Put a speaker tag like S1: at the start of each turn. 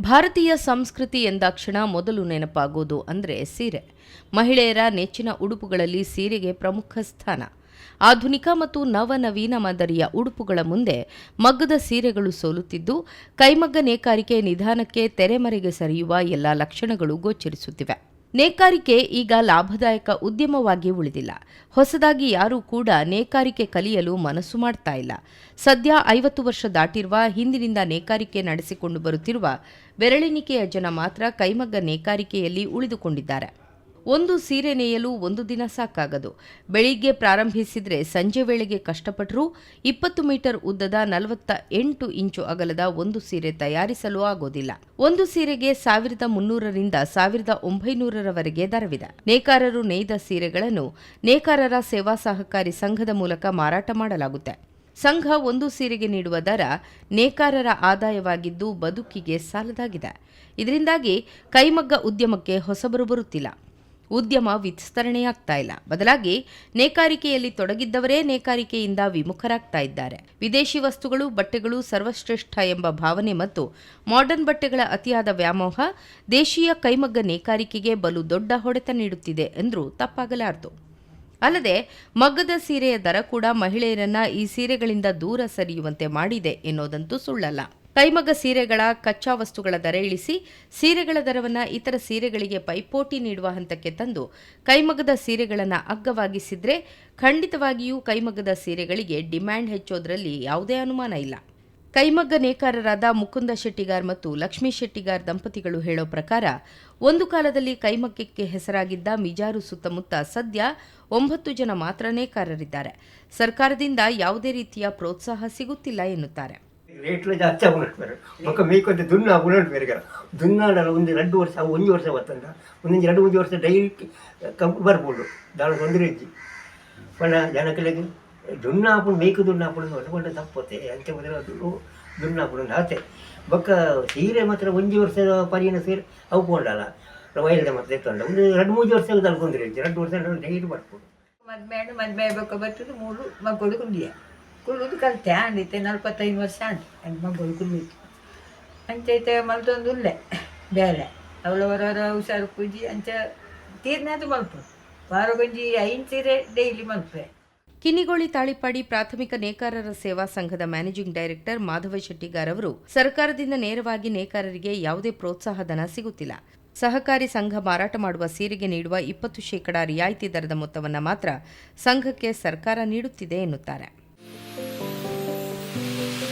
S1: ಭಾರತೀಯ ಸಂಸ್ಕೃತಿ ಎಂದಾಕ್ಷಣ ಮೊದಲು ನೆನಪಾಗೋದು ಅಂದರೆ ಸೀರೆ. ಮಹಿಳೆಯರ ನೆಚ್ಚಿನ ಉಡುಪುಗಳಲ್ಲಿ ಸೀರೆಗೆ ಪ್ರಮುಖ ಸ್ಥಾನ. ಆಧುನಿಕ ಮತ್ತು ನವನವೀನ ಮಾದರಿಯ ಉಡುಪುಗಳ ಮುಂದೆ ಮಗ್ಗದ ಸೀರೆಗಳು ಸೋಲುತ್ತಿದ್ದು, ಕೈಮಗ್ಗ ನೇಕಾರಿಕೆ ನಿಧಾನಕ್ಕೆ ತೆರೆಮರೆಗೆ ಸರಿಯುವ ಎಲ್ಲ ಲಕ್ಷಣಗಳು ಗೋಚರಿಸುತ್ತಿವೆ. ನೇಕಾರಿಕೆ ಈಗ ಲಾಭದಾಯಕ ಉದ್ಯಮವಾಗಿ ಉಳಿದಿಲ್ಲ. ಹೊಸದಾಗಿ ಯಾರೂ ಕೂಡ ನೇಕಾರಿಕೆ ಕಲಿಯಲು ಮನಸ್ಸು ಮಾಡ್ತಾ ಇಲ್ಲ. ಸದ್ಯ ಐವತ್ತು ವರ್ಷ ದಾಟಿರುವ, ಹಿಂದಿನಿಂದ ನೇಕಾರಿಕೆ ನಡೆಸಿಕೊಂಡು ಬರುತ್ತಿರುವ ಬೆರಳೆಣಿಕೆಯ ಜನ ಮಾತ್ರ ಕೈಮಗ್ಗ ನೇಕಾರಿಕೆಯಲ್ಲಿ ಉಳಿದುಕೊಂಡಿದ್ದಾರೆ. ಒಂದು ಸೀರೆ ನೇಯಲು ಒಂದು ದಿನ ಸಾಕಾಗದು. ಬೆಳಿಗ್ಗೆ ಪ್ರಾರಂಭಿಸಿದರೆ ಸಂಜೆ ವೇಳೆಗೆ ಕಷ್ಟಪಟ್ಟರೂ ಇಪ್ಪತ್ತು ಮೀಟರ್ ಉದ್ದದ ನಲವತ್ತ ಎಂಟು ಇಂಚು ಅಗಲದ ಒಂದು ಸೀರೆ ತಯಾರಿಸಲು ಆಗೋದಿಲ್ಲ. ಒಂದು ಸೀರೆಗೆ ಸಾವಿರದ ಮುನ್ನೂರರಿಂದ ಸಾವಿರದ ಒಂಬೈನೂರರವರೆಗೆ ದರವಿದೆ. ನೇಕಾರರು ನೇಯ್ದ ಸೀರೆಗಳನ್ನು ನೇಕಾರರ ಸೇವಾ ಸಹಕಾರಿ ಸಂಘದ ಮೂಲಕ ಮಾರಾಟ ಮಾಡಲಾಗುತ್ತೆ. ಸಂಘ ಒಂದು ಸೀರೆಗೆ ನೀಡುವ ದರ ನೇಕಾರರ ಆದಾಯವಾಗಿದ್ದು ಬದುಕಿಗೆ ಸಾಲದಾಗಿದೆ. ಇದರಿಂದಾಗಿ ಕೈಮಗ್ಗ ಉದ್ಯಮಕ್ಕೆ ಹೊಸಬರು ಬರುತ್ತಿಲ್ಲ. ಉದ್ಯಮ ವಿಸ್ತರಣೆಯಾಗ್ತಾ ಇಲ್ಲ. ಬದಲಾಗಿ ನೇಕಾರಿಕೆಯಲ್ಲಿ ತೊಡಗಿದ್ದವರೇ ನೇಕಾರಿಕೆಯಿಂದ ವಿಮುಖರಾಗ್ತಾ ಇದ್ದಾರೆ. ವಿದೇಶಿ ವಸ್ತುಗಳು, ಬಟ್ಟೆಗಳು ಸರ್ವಶ್ರೇಷ್ಠ ಎಂಬ ಭಾವನೆ ಮತ್ತು ಮಾಡರ್ನ್ ಬಟ್ಟೆಗಳ ಅತಿಯಾದ ವ್ಯಾಮೋಹ ದೇಶೀಯ ಕೈಮಗ್ಗ ನೇಕಾರಿಕೆಗೆ ಬಲು ದೊಡ್ಡ ಹೊಡೆತ ನೀಡುತ್ತಿದೆ ಎಂದರೂ ತಪ್ಪಾಗಲಾರದು. ಅಲ್ಲದೆ ಮಗ್ಗದ ಸೀರೆಯ ದರ ಕೂಡ ಮಹಿಳೆಯರನ್ನ ಈ ಸೀರೆಗಳಿಂದ ದೂರ ಸರಿಯುವಂತೆ ಮಾಡಿದೆ ಎನ್ನುವುದಂತೂ ಸುಳ್ಳಲ್ಲ. ಕೈಮಗ್ಗ ಸೀರೆಗಳ ಕಚ್ಚಾ ವಸ್ತುಗಳ ದರ ಇಳಿಸಿ ಸೀರೆಗಳ ದರವನ್ನು ಇತರ ಸೀರೆಗಳಿಗೆ ಪೈಪೋಟಿ ನೀಡುವ ಹಂತಕ್ಕೆ ತಂದು ಕೈಮಗ್ಗದ ಸೀರೆಗಳನ್ನು ಅಗ್ಗವಾಗಿಸಿದ್ರೆ ಖಂಡಿತವಾಗಿಯೂ ಕೈಮಗ್ಗದ ಸೀರೆಗಳಿಗೆ ಡಿಮ್ಯಾಂಡ್ ಹೆಚ್ಚೋದ್ರಲ್ಲಿ ಯಾವುದೇ ಅನುಮಾನ ಇಲ್ಲ. ಕೈಮಗ್ಗ ನೇಕಾರರಾದ ಮುಕುಂದ ಶೆಟ್ಟಿಗಾರ್ ಮತ್ತು ಲಕ್ಷ್ಮೀ ಶೆಟ್ಟಿಗಾರ್ ದಂಪತಿಗಳು ಹೇಳೋ ಪ್ರಕಾರ ಒಂದು ಕಾಲದಲ್ಲಿ ಕೈಮಗ್ಗಕ್ಕೆ ಹೆಸರಾಗಿದ್ದ ಮಿಜಾರು ಸುತ್ತಮುತ್ತ ಸದ್ಯ ಒಂಬತ್ತು ಜನ ಮಾತ್ರ ನೇಕಾರರಿದ್ದಾರೆ. ಸರ್ಕಾರದಿಂದ ಯಾವುದೇ ರೀತಿಯ ಪ್ರೋತ್ಸಾಹ ಸಿಗುತ್ತಿಲ್ಲ ಎನ್ನುತ್ತಾರೆ.
S2: ರೇಟ್ಲ ಜಾಸ್ತಿ ಆಗುನಟ್ಬೇರು ಬೊಕ್ಕ ಮೇಕೊಂದು ದುನ್ನ ಆಗುನಟ್ಬೇರು ಬೇರೆ ದುನ್ನಾಡಲ್ಲ ಒಂದು ಎರಡು ವರ್ಷ, ಒಂದು ವರ್ಷ ಬತ್ತಂದ ಒಂದೊಂದು ಎರಡು ಮೂರು ವರ್ಷ ಡೈಲಿ ಕಂಪ್ ಬರ್ಬೋದು. ದಾಳ ತೊಂದರೆ ಇಜ್ಜಿ ಪಂಡ ಜನಕಲಿಗೆ ದುನ್ನ ಹಾಕೊಂಡು ಮೇಕು ದುನ್ನ ಹಾಕೊಂಡು ಹೊಟ್ಟುಕೊಂಡ ತಪ್ಪತ್ತೆ. ಅಂತ ಬಂದರೆ ಅದು ದುನ್ನ ಹಾಕೊಂಡು ಆತೆ. ಬೊಕ್ಕ ಸೀರೆ ಮಾತ್ರ ಒಂದು ವರ್ಷದ ಪರಿಯನ ಸೀರೆ, ಅವು ಕೊಂಡಲ್ಲ. ವಯಲ್ದ ಮಾತ್ರ ಎತ್ತೊಂಡ ಒಂದು ಎರಡು ಮೂರು ವರ್ಷ ತಳ್ಕೊಂಡ್ರೆ ಎರಡು ವರ್ಷ ಡೈಲಿ ಬರ್ಬೋದು
S3: ಮದ್ಮೇಡು ಮದ್ಮೆ ಬೇಕು ಬರ್ತದೆ? ಮೂರು ಮಗಳು ಕುಂಡಿಯ? ಕುಳ್ಳುದು ಕಲ್ತೆ ಅಂದಿತ್ತೆ ನಲ್ವತ್ತೈದು ವರ್ಷ ಅಂದು ನನ್ನ ಮಗಳು ಕುಳ್ಳಿತ್ತು ಅಂಚೈತೆ ಮಲ್ತೊಂದು ಉಲ್ಲೆ, ಬೇರೆ. ಅವಳವರವರ ಹುಷಾರು ಪೂಜಿ ಅಂಚ ತೀರ್ನಾದು ಮಲ್ಪು ವಾರಗೊಂಜಿ ಐನ್ ಸೀರೆ ಡೈಲಿ ಮಲ್ಪೆ
S1: ಕಿನಿಗೋಳಿ ತಾಳಿಪಾಡಿ ಪ್ರಾಥಮಿಕ ನೇಕಾರರ ಸೇವಾ ಸಂಘದ ಮ್ಯಾನೇಜಿಂಗ್ ಡೈರೆಕ್ಟರ್ ಮಾಧವ ಶೆಟ್ಟಿಗಾರ್ ಅವರು ಸರ್ಕಾರದಿಂದ ನೇರವಾಗಿ ನೇಕಾರರಿಗೆ ಯಾವುದೇ ಪ್ರೋತ್ಸಾಹ ಧನ ಸಿಗುತ್ತಿಲ್ಲ. ಸಹಕಾರಿ ಸಂಘ ಮಾರಾಟ ಮಾಡುವ ಸೀರೆಗೆ ನೀಡುವ ಇಪ್ಪತ್ತು ಶೇಕಡಾ ರಿಯಾಯಿತಿ ದರದ ಮೊತ್ತವನ್ನು ಮಾತ್ರ ಸಂಘಕ್ಕೆ ಸರ್ಕಾರ ನೀಡುತ್ತಿದೆ ಎನ್ನುತ್ತಾರೆ. Thank you.